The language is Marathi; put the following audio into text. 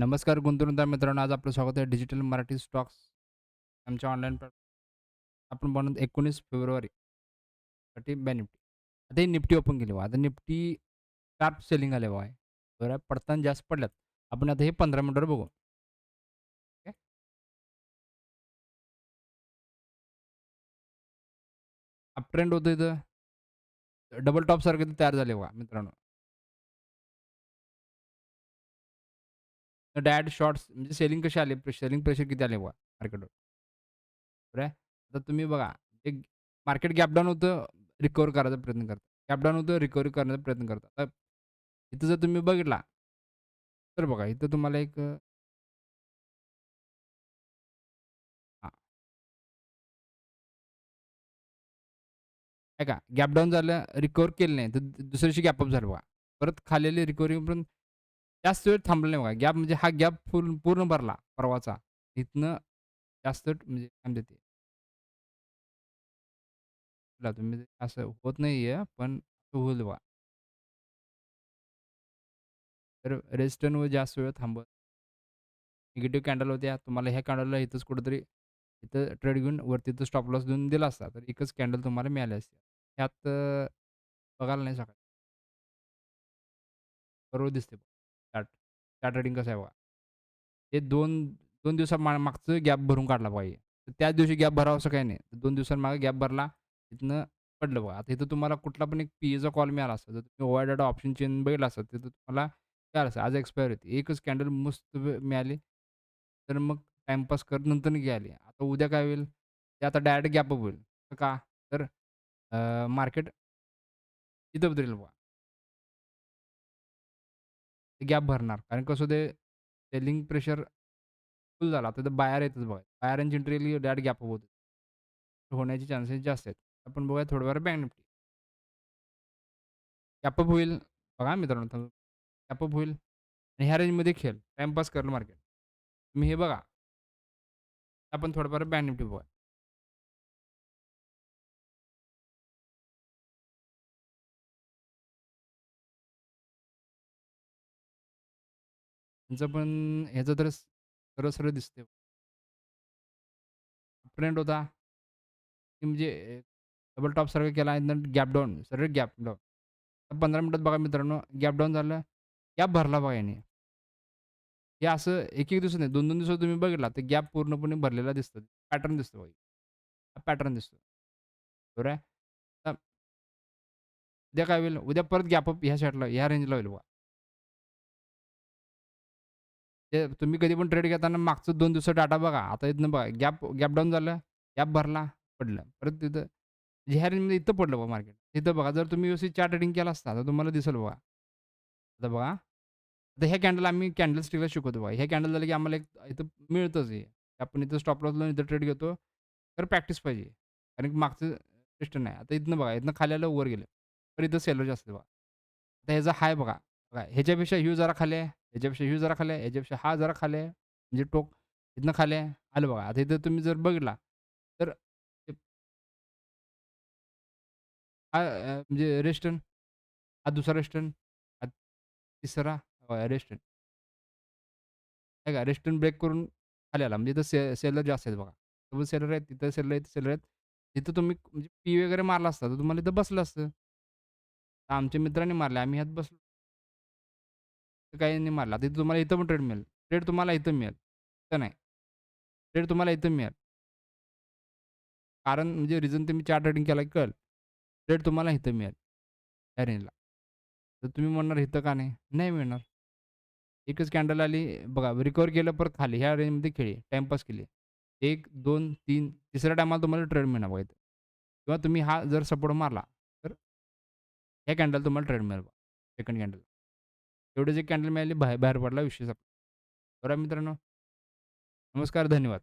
नमस्कार गुंतवणूकदार मित्रांनो आज आपलं स्वागत आहे डिजिटल मराठी स्टॉक्स आमच्या ऑनलाईन आपण बनवत एकोणीस फेब्रुवारी साठी बॅ निफ्टी आता ही निफ्टी ओपन केली बा आता निफ्टी शार्प सेलिंग आले बघा. बरं पडताना जास्त पडल्यात. आपण आता हे पंधरा मिनटावर बघू. अप ट्रेंड होतं इथं. डबल टॉपसारखे इथं तयार झाले बघा मित्रांनो. डॅड शॉर्ट्स म्हणजे सेलिंग कशी आले? सेलिंग प्रेशर किती आले बघा मार्केटवर बरं आहे? आता तुम्ही बघा एक मार्केट गॅप डाऊन होतं रिकवर करायचा प्रयत्न करता. गॅप डाऊन होतं रिकवरी करण्याचा प्रयत्न करता. आता इथं जर तुम्ही बघितला तर बघा इथं तुम्हाला एक हां. आहे का गॅप डाऊन झालं रिकवर केलं नाही तर दुसऱ्याशी गॅपअप झालं बघा. परत खाल्लेली रिकवरी पण जास्त वेळ थांबलं नाही बघा. गॅप म्हणजे हा गॅप फुल पूर्ण भरला परवाचा. इथनं जास्त म्हणजे काय म्हणते ते तुम्ही असं होत नाही आहे पण होईल बघा. तर रेस्टर्नवर जास्त वेळ थांबत. निगेटिव्ह कॅन्डल होत्या तुम्हाला ह्या कॅन्डलला इथंच कुठेतरी इथं ट्रेड घेऊन वरती तर स्टॉप लॉस देऊन दिला असता तर एकच कॅन्डल तुम्हाला मिळाले असते. ह्यात बघायला नाही सकाळी बरोबर दिसते चार्ट चार्ट रेटिंग कसं आहे बघा. हे दोन दोन दिवसा मा मागचं गॅप भरून काढला पाहिजे. तर त्याच दिवशी गॅप भरावं असं काही नाही. दोन दिवसांमागे गॅप भरला तिथनं पडलं बघा. आता इथं तुम्हाला कुठला पण एक पी एचा कॉल मिळाला असता जर तुम्ही ओवाय डाटा ऑप्शन चेन बघितला असता तिथं तुम्हाला काय असं आज एक्सपायर होती. एकच कॅन्डल मस्त मिळाली. तर मग टाईमपास करत नंतर घ्यायली आता उद्या काय होईल? ते आता डायरेक्ट गॅपअप होईल. का? तर मार्केट इथं बदलेल बघा. ते गॅप भरणार. कारण कसं ते सेलिंग प्रेशर फुल झाला. आता तर बाहेर येतच बघा. बाहेरांची एंट्री डायरेक्ट गॅप होते होण्याचे चान्सेस जास्त आहेत. आपण बघूया थोडंफार बँक निफ्टी. गॅपअप होईल. बघा मित्रांनो गॅपअप होईल. आणि ह्या रेंजमध्ये खेळ. टाइमपास करेल मार्केट. तुम्ही हे बघा. आपण थोडंफार बँक निफ्टी बघा त्यांचं पण ह्याचं तर सरळ सरळ दिसते फ्रेंड होता. की म्हणजे डबल टॉप सारखं केला आणि गॅप डाऊन सरळ गॅप डाऊन पंधरा मिनटात बघा मित्रांनो गॅप डाऊन झालं गॅप भरला बघा याने. हे असं एक एक दिवस नाही दोन दोन दिवसात तुम्ही बघितला तर गॅप पूर्णपणे भरलेला दिसतं. पॅटर्न दिसतो बघा. हा पॅटर्न दिसतो. बरोबर आहे? तर उद्या काय होईल? उद्या परत गॅप ह्या शर्टला, ह्या रेंजला होईल बघा. ते तुम्ही कधी पण ट्रेड घेताना मागचं दोन दिवस डाटा बघा. आता इथनं बघा गॅप गॅप डाऊन झालं गॅप भरला पडलं. परत तिथं ह्या रेंजमध्ये इथं पडलं बघा मार्केट तिथं बघा जर तुम्ही व्यवस्थित चार्ट ट्रेडिंग केला असता तर तुम्हाला दिसेल बघा. आता बघा. आता ह्या कॅन्डल आम्ही कॅन्डल स्टिकला शिकवतो बघा. ह्या कॅन्डल झालं की आम्हाला एक इथं मिळतंच आहे आपण इथं स्टॉप लॉस लावून इथं ट्रेड घेतो तर प्रॅक्टिस पाहिजे. कारण की मागचं सिस्टम नाही. आता इथनं बघा इथनं खाली आलं वर गेलं. तर इथं सेलर जास्त बघा. आता ह्याचा हाय बघा. बघा ह्याच्यापेक्षा ह्यू जरा खाले ह्याच्यापेक्षा ह्यू जरा खाले ह्याच्यापेक्षा हा जरा खाले म्हणजे टोक इथनं खाले आलं बघा. आता इथं तुम्ही जर बघितला तर हा म्हणजे रेस्टॉरंट हा दुसरा रेस्टॉरंट हा तिसरा रेस्टॉरंट आहे का रेस्टॉरंट ब्रेक करून खाली आला म्हणजे इथं से सेलर जास्त आहेत बघा. सोबत सेलर आहेत तिथं सेलर आहेत सेलर आहेत. तिथं तुम्ही म्हणजे पी वगैरे मारला असता तर तुम्हाला इथं बसलं असतं. आमच्या मित्रांनी मारले आम्ही ह्यात बसलो. काही नाही मारला. तिथे तुम्हाला इथं पण ट्रेड मिळेल. ट्रेड तुम्हाला इथं मिळेल. तर नाही. ट्रेड तुम्हाला इथं मिळेल. कारण म्हणजे रिझन तुम्ही चार ट्रेडिंग केला कळेल. ट्रेड तुम्हाला इथं मिळेल. ह्या रेंजला तर तुम्ही म्हणणार इथं का नाही? नाही मिळणार. एकच कॅन्डल आली. बघा रिकवर केलं परत खाली. ह्या रेंजमध्ये खेळी. टाईमपास केली. एक दोन तीन. तिसऱ्या टायमाला तुम्हाला ट्रेड मिळणार बघा इथं. किंवा तुम्ही हा जर सपोर्ट मारला तर ह्या कॅन्डल तुम्हाला ट्रेड मिळेल बघा. सेकंड कॅन्डल एवढे जे कॅन्डल मिळाली बाहेर बाहेर पडला विषय बरं मित्रांनो. नमस्कार धन्यवाद.